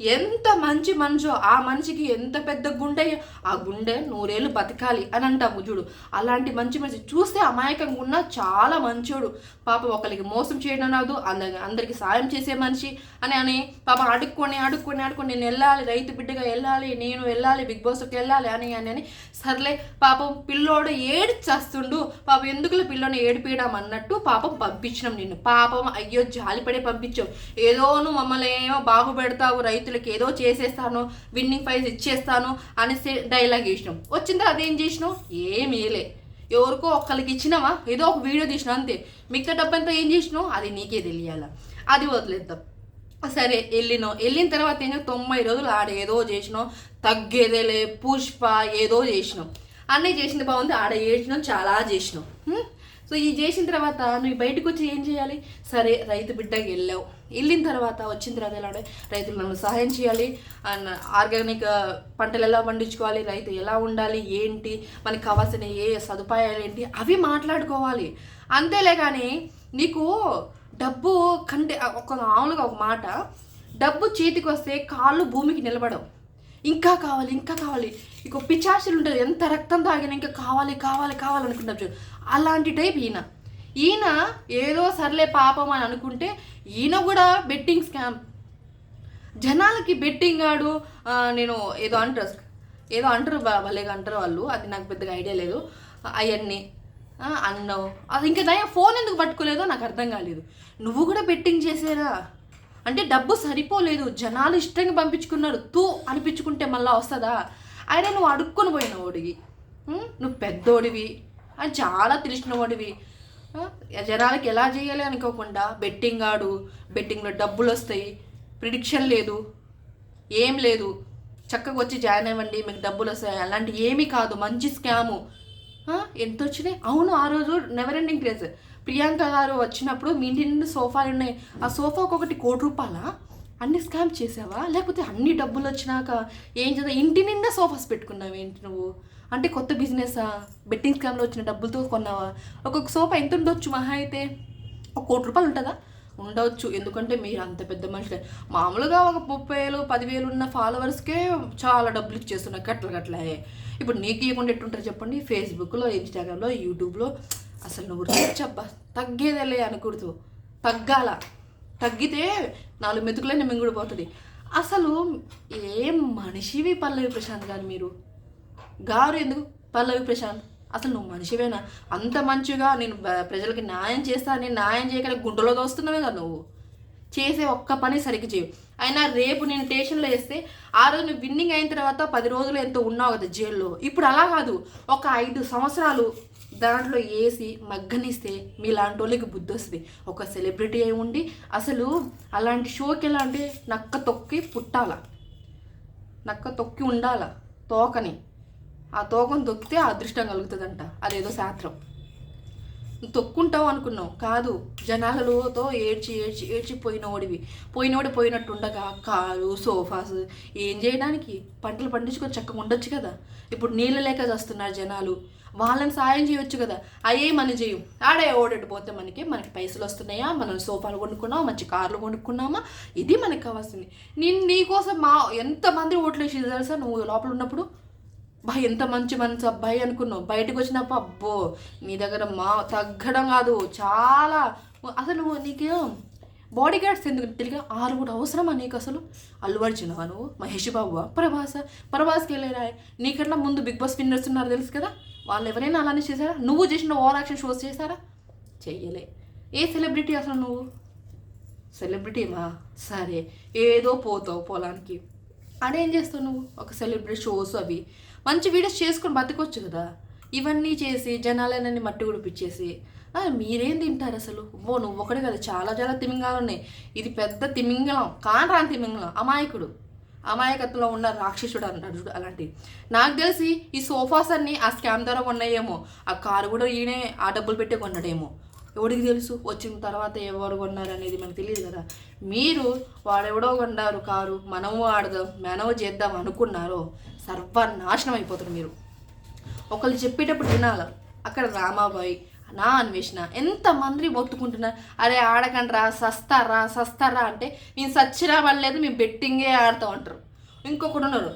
ఎంత మంచి మనిషో ఆ మనిషికి ఎంత పెద్ద గుండె? ఆ గుండె నూరేళ్ళు బతకాలి అని అంటాము చూడు. అలాంటి మంచి మనిషి చూస్తే అమాయకంగా ఉన్న చాలా మంచోడు. పాప ఒకరికి మోసం చేయడం రాదు అందరి అందరికి సాయం చేసే మనిషి. అని అని పాప అడుక్కొని అడుక్కొని అడుక్కొని నేను వెళ్ళాలి రైతు బిడ్డగా వెళ్ళాలి నేను వెళ్ళాలి బిగ్ బాస్కి వెళ్ళాలి అని అని అని. సర్లే పాపం పిల్లోడు ఏడ్చేస్తుండు. పాపం ఎందుకులే పిల్లోని ఏడిపీయడం అన్నట్టు పాపం పంపించినాం నిన్ను. పాపం అయ్యో జాలిపడే పంపించావు. ఏదోను మమ్మల్ని ఏమో బాగుపెడతావు రైతు రైతులకి ఏదో చేసేస్తాను విన్నింగ్ ప్రైజ్ ఇచ్చేస్తాను అనేసి డైలాగ్ వేసినాం వచ్చిందా అదేం చేసినావు ఏమీలే ఎవరికో ఒక్కరికి ఇచ్చినావా? ఏదో ఒక వీడియో తీసినా అంతే. మిగతా డబ్బంతా ఏం చేసినావు అది నీకే తెలియాల. అది వదిలేద్దాం. సరే వెళ్ళినావు వెళ్ళిన తర్వాత ఏం తొంభై రోజులు ఆడ ఏదో చేసినావు తగ్గేదేలే పుష్ప ఏదో చేసినాం. అన్నీ చేసింది బాగుంది ఆడ ఏడ్చినాం చాలా చేసినాం. సో ఇది చేసిన తర్వాత నువ్వు బయటకు వచ్చి ఏం చేయాలి? సరే రైతు బిడ్డకి వెళ్ళావు. వెళ్ళిన తర్వాత వచ్చిన తర్వాత ఎలా రైతులు నన్ను సహాయం చేయాలి. అండ్ ఆర్గానిక్ పంటలు ఎలా పండించుకోవాలి? రైతు ఎలా ఉండాలి? ఏంటి? మనకి కావాల్సిన ఏ సదుపాయాలు ఏంటి? అవి మాట్లాడుకోవాలి. అంతేలే కానీ నీకు డబ్బు కంటే ఒక మామూలుగా ఒక మాట డబ్బు చేతికి వస్తే కాళ్ళు భూమికి నిలబడవు. ఇంకా కావాలి ఇంకా కావాలి. ఇక పిచాసులు ఉంటుంది ఎంత రక్తం తాగినా ఇంకా కావాలి కావాలి కావాలి చూడు. అలాంటి టైప్ ఈయన. ఈయన ఏదో సర్లే పాపం అని అనుకుంటే ఈయన కూడా బెట్టింగ్ స్కామ్. జనాలకి బెట్టింగ్ ఆడు నేను ఏదో అంటారు. ఏదో అంటారు భలేగా అంటారు వాళ్ళు. అది నాకు పెద్దగా ఐడియా లేదు. అవన్నీ అన్నావు అది ఇంకా దయ ఫోన్ ఎందుకు పట్టుకోలేదో నాకు అర్థం కాలేదు. నువ్వు కూడా బెట్టింగ్ చేసేరా? అంటే డబ్బు సరిపోలేదు జనాలు ఇష్టంగా పంపించుకున్నారు తూ అనిపించుకుంటే మళ్ళీ వస్తుందా? అయినా నువ్వు అడుక్కొని పోయినావు ఓడివి నువ్వు పెద్దోడివి అని చాలా తెలిసిన వాడివి. జనాలకి ఎలా చేయాలి అనుకోకుండా బెట్టింగ్ ఆడు బెట్టింగ్లో డబ్బులు వస్తాయి ప్రిడిక్షన్ లేదు ఏం లేదు. చక్కగా వచ్చి జాయిన్ అవ్వండి మీకు డబ్బులు వస్తాయి. అలాంటి ఏమీ కాదు మంచి స్కాము. ఎంత వచ్చినాయి? అవును ఆ రోజు నెవర్ ఎండింగ్ క్రేజ్ ప్రియాంక గారు వచ్చినప్పుడు మీ ఇంటి నిండా సోఫాలు ఉన్నాయి. ఆ సోఫా ఒక్కొక్కటి కోటి రూపాయలా? అన్ని స్కామ్ చేసావా? లేకపోతే అన్ని డబ్బులు వచ్చినాక ఏం చేద్దా? ఇంటి నిండా సోఫాస్ పెట్టుకున్నావు ఏంటి నువ్వు? అంటే కొత్త బిజినెసా బెట్టింగ్ స్కామ్లో వచ్చిన డబ్బులతో కొన్నావా? ఒక్కొక్క సోఫా ఎంత ఉండొచ్చు మహా అయితే? ఒక కోటి రూపాయలు ఉంటుందా? ఉండవచ్చు ఎందుకంటే మీరు అంత పెద్ద మనుషులే మామూలుగా ఒక ముప్పై వేలు పదివేలు ఉన్న ఫాలోవర్స్కే చాలా డబ్బులు ఇచ్చేస్తున్నారు గట్ల గట్లే. ఇప్పుడు నీకు ఇవ్వకుండా ఎట్టుంటారు చెప్పండి? ఫేస్బుక్లో ఇన్స్టాగ్రామ్లో యూట్యూబ్లో అసలు నువ్వు రీచబ్బా తగ్గేదేలే అనకూడదు. తగ్గాల. తగ్గితే నాలుగు మెతుకులైన మింగుడిపోతుంది అసలు ఏం మనిషివి పల్లవి ప్రశాంత్ గారు మీరు? గారు ఎందుకు? పల్లవి ప్రశాంత్ అసలు నువ్వు మనిషివేనా? అంత మంచిగా నేను ప్రజలకి న్యాయం చేస్తా నేను న్యాయం చేయగల గుంటలో దోస్తున్నావే కదా నువ్వు? చేసే ఒక్క పని సరిగ్గా చేయవు అయినా రేపు నేను స్టేషన్లో వేస్తే ఆ రోజు నువ్వు విన్నింగ్ అయిన తర్వాత పది రోజులు ఎంతో ఉన్నావు కదా జైల్లో. ఇప్పుడు అలా కాదు. ఒక ఐదు సంవత్సరాలు దాంట్లో వేసి మగ్గనిస్తే మీలాంటి వాళ్ళకి బుద్ధి వస్తుంది ఒక సెలబ్రిటీ అయి ఉండి అసలు అలాంటి షోకి ఎలా అంటే నక్క తొక్కి పుట్టాల. నక్క తొక్కి ఉండాల తోకని. ఆ తోకను తొక్కితే అదృష్టం కలుగుతుందంట. అదేదో శాస్త్రం. తొక్కుంటావు అనుకున్నావు. కాదు జనాలలోతో ఏడ్చి ఏడ్చి ఏడ్చి పోయినోడివి. పోయినోడి పోయినట్టు ఉండగా కారు సోఫాస్ ఏం చేయడానికి? పంటలు పండించుకొని చక్కగా ఉండొచ్చు కదా. ఇప్పుడు నీళ్ళు లేక చేస్తున్నారు జనాలు. వాళ్ళని సాయం చేయొచ్చు కదా. అయ్యే మనం చేయం ఆడే ఓడెట్టు పోతే మనకి మనకి పైసలు వస్తున్నాయా? మనం సోఫాలు కొనుక్కున్నామా మంచి కార్లు కొనుక్కున్నామా ఇది మనకి కావాల్సింది. నేను నీకోసం మా ఎంతమంది ఓట్లు వేసేది తెలుసా? నువ్వు లోపల ఉన్నప్పుడు? బా ఎంత మంచి మనసు అబ్బాయి అనుకున్నావు. బయటకు వచ్చినప్పుడు అబ్బో నీ దగ్గర మా తగ్గడం కాదు. చాలా అసలు నీకేం బాడీ గార్డ్స్ ఎందుకు? తెలియక ఆరుగురు అవసరమా నీకు అసలు? అల్లు అర్జున్ నువ్వు మహేష్ బాబు ప్రభాస ప్రభాస్కి వెళ్ళారా. నీకన్నా ముందు బిగ్ బాస్ విన్నర్స్ ఉన్నారు తెలుసు కదా? వాళ్ళు ఎవరైనా అలానే చేశారా? నువ్వు చేసిన ఓవర్ యాక్షన్ షోస్ చేశారా? చెయ్యలే. ఏ సెలబ్రిటీ అసలు నువ్వు? సెలబ్రిటీమా? సరే ఏదో పోతావు పొలానికి. అదేం చేస్తావు నువ్వు? ఒక సెలబ్రిటీ షోస్ అవి. మంచి వీడియోస్ చేసుకొని బతకొచ్చు కదా? ఇవన్నీ చేసి జనాలన్నీ మట్టి ఉడిపించేసి మీరేం తింటారు అసలు? ఓ నువ్వు ఒకటే కదా చాలా చాలా తిమింగాలు ఉన్నాయి. ఇది పెద్ద తిమింగలం కానరాని తిమింగలం అమాయకుడు. అమాయకత్వంలో ఉన్న రాక్షసుడు అంటాడు చూడు అలాంటి. నాకు తెలిసి ఈ సోఫాస్ అన్ని ఆ స్కామ్ ద్వారా కొన్నాయేమో. ఆ కారు కూడా ఈయనే ఆ డబ్బులు పెట్టే కొన్నాడేమో. ఎవడికి తెలుసు? వచ్చిన తర్వాత ఎవరు కొన్నారు అనేది మనకు తెలియదు కదా. మీరు వాడెవడో కొన్నారు కారు మనము ఆడదాం మనము చేద్దాం అనుకున్నారో సర్వనాశనం అయిపోతారు మీరు. ఒకళ్ళు చెప్పేటప్పుడు వినాల? అక్కడ రామాబాయి నా అన్వేషణ. ఎంతమంది ఒత్తుకుంటున్నారు అరే ఆడకండ్రా సస్తారా సస్తారా అంటే నేను సచ్చినా వాళ్ళలేదు మేము బెట్టింగే ఆడుతూ ఉంటారు. ఇంకొకడు ఉన్నారు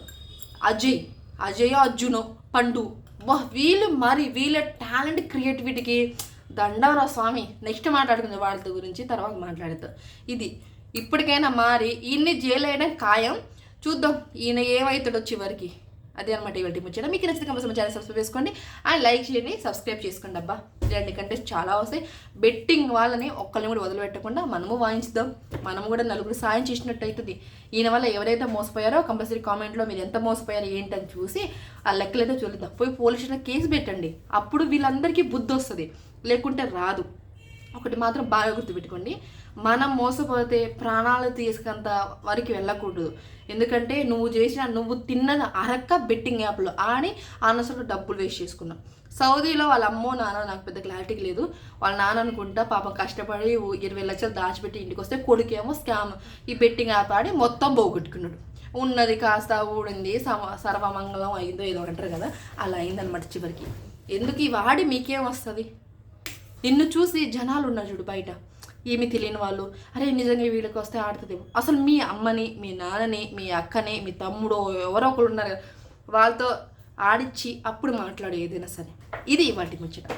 అజయ్. అజయ్ అర్జునో పండు. వా వీళ్ళు మరి వీళ్ళ టాలెంట్ క్రియేటివిటీకి దండవరా స్వామి. నెక్స్ట్ మాట్లాడుకుందాం వాళ్ళ గురించి తర్వాత మాట్లాడతాం ఇది ఇప్పటికైనా మారి ఈయన్ని జైలు వేయడం ఖాయం. చూద్దాం ఈయన ఏమవుతాడో చివరికి. అదే అనమాట ఇవాళ ముచ్చట మీకు నచ్చితే కంపల్సరీ ఛానల్ సబ్స్క్రైబ్ చేసుకోండి. అండ్ లైక్ చేయండి సబ్స్క్రైబ్ చేసుకోండి. అబ్బా ఇలాంటి కంటెస్ట్ చాలా వస్తాయి. బెట్టింగ్ వాళ్ళని ఒక్కరిని కూడా వదిలిపెట్టకుండా మనము వాయించుదాం. మనము కూడా నలుగురు సాయం చేసినట్టు అవుతుంది. ఈయన వల్ల ఎవరైతే మోసపోయారో కంపల్సరీ కామెంట్లో మీరు ఎంత మోసపోయారో ఏంటని చూసి ఆ లెక్కలైతే చూద్దాం పోయి పోలీసులో కేసు పెట్టండి. అప్పుడు వీళ్ళందరికీ బుద్ధి వస్తుంది. లేకుంటే రాదు. ఒకటి మాత్రం బాగా గుర్తుపెట్టుకోండి. మనం మోసపోతే ప్రాణాలు తీసుకంత వరకు వెళ్ళకూడదు. ఎందుకంటే నువ్వు చేసిన నువ్వు తిన్నది అరక్క బెట్టింగ్ యాప్లో ఆడి అనవసరంగా డబ్బులు వేస్ట్ చేసుకున్నావు. సౌదీలో వాళ్ళ అమ్మో నాన్న నాకు పెద్ద క్లారిటీ లేదు. వాళ్ళ నాన్న అనుకుంటా పాపం కష్టపడి ఇరవై లక్షలు దాచిపెట్టి ఇంటికి వస్తే కొడుకేమో స్కామ్. ఈ బెట్టింగ్ యాప్ ఆడి మొత్తం పోగొట్టుకున్నాడు. ఉన్నది కాస్త ఊడింది సమ సర్వమంగళం అయిందో ఏదో అంటారు కదా అలా అయిందనమాట చివరికి. ఎందుకు ఈ వాడి మీకేం వస్తుంది? నిన్ను చూసి జనాలు ఉన్నారు చూడు బయట. ఏమి తెలియని వాళ్ళు. అరే నిజంగా వీళ్ళకి వస్తే ఆడుతుందేమో. అసలు మీ అమ్మని మీ నాన్నని మీ అక్కని మీ తమ్ముడు ఎవరో ఒకరు ఉన్నారు వాళ్ళతో ఆడిచ్చి అప్పుడు మాట్లాడు ఏదైనా సరే. ఇది వాటి ముచ్చట.